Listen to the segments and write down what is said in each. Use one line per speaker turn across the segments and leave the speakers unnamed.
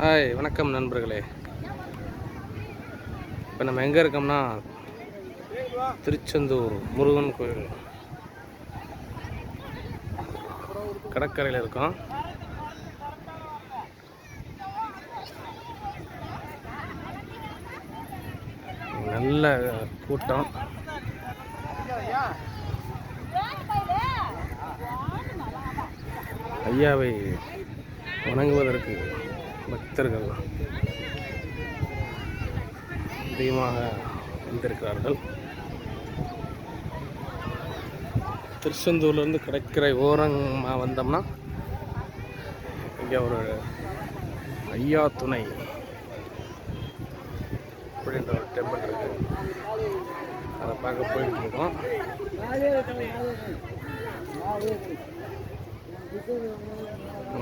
Hi வணக்கம் நண்பர்களே. இப்போ நம்ம எங்கே இருக்கோம்னா திருச்செந்தூர் முருகன் கோயில். கடற்கரையில் இருக்கோம். நல்ல கூட்டம். ஐயாவை வணங்குவதற்கு பக்தர்கள் அதிகமாக வந்திருக்கிறார்கள். திருச்செந்தூர்லேருந்து கடற்கரை ஓரமாக வந்தோம்னா இங்கே ஒரு ஐயா துணை அப்படின்ற ஒரு டெம்பிள் இருக்கு. அதை பார்க்க போயிட்டு இருக்கோம்.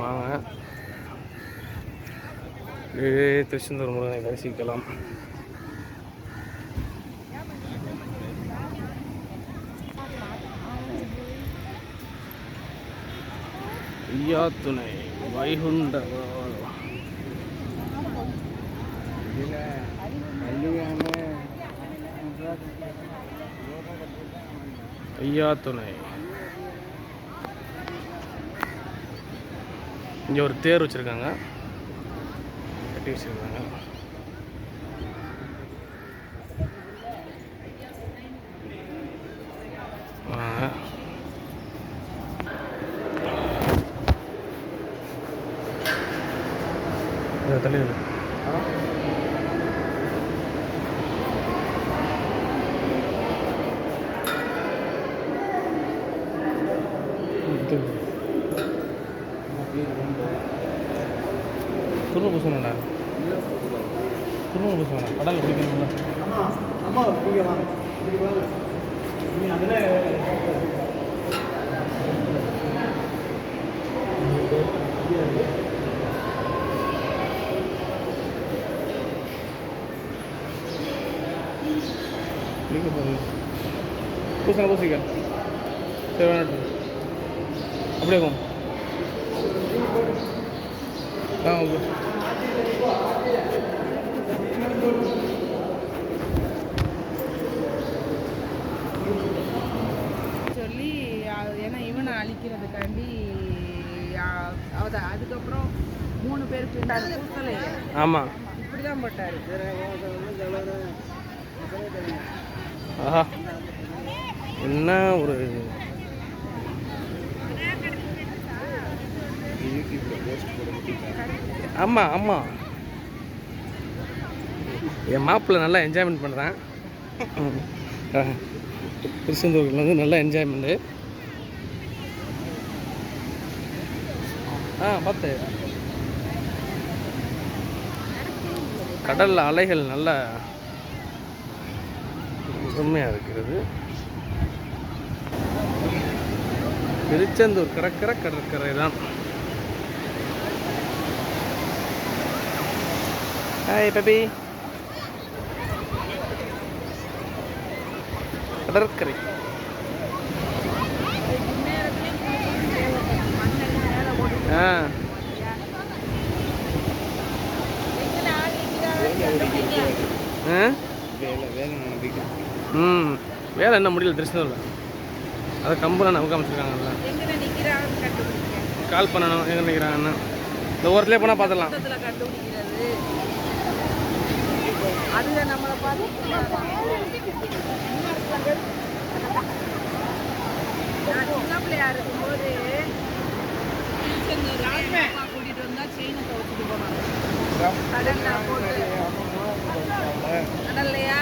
வாங்க. திருச்செந்தூர் முருகனை தரிசிக்கலாம். ஐயாத்துணை வைகுண்ட ஐயாத்துணை. இங்கே ஒரு தேர் வச்சுருக்காங்க. கட்டி வச்சுருக்காங்க இதை தள்ளி பூசணும்டா துருவ பூசணும் கடலில் குடிக்கணும்ல பூசண பூசிக்க சரி வேணாட்டு அப்படியே ஆ ஓகே
சொல்லி ஏன்னா இவனை அழிக்கிறதுக்காண்டி அ- அத அதுக்கப்புறம் மூணு பேர் பின்னாடி பூசலையே
ஆமாம்
இப்படி தான் போட்டாரு.
ஆஹா. என்ன ஒரு ஆமாம் ஆமாம் என் மாப்பிள்ளை நல்லா என்ஜாய்மெண்ட் பண்ணுறான் திருச்செந்தூரில் வந்து நல்லா என்ஜாய்மெண்ட்டு ஆ பார்த்து கடலில் அலைகள் நல்லா உண்மையாக இருக்கிறது. திருச்செந்தூர் கடற்கரை கடற்கரை தான் ஹாய் பேபி கடற்கரை ஆ ஆ ம் வேலை என்ன முடியல திருச்செந்தூரில் அதை கம்பெனி நமக்கு அமைச்சிருக்காங்கல்ல கால் பண்ணணும் எங்கே நினைக்கிறாங்கன்னு இந்த ஓரத்துலேயே போனால் பார்த்துடலாம்
அதுல நம்மளை பார்த்து சின்ன பிள்ளையா இருக்கும்போது கூட்டிட்டு வந்தா செயினை துவச்சிட்டு போனாங்க கடல்ல போட்டு கடல்லையா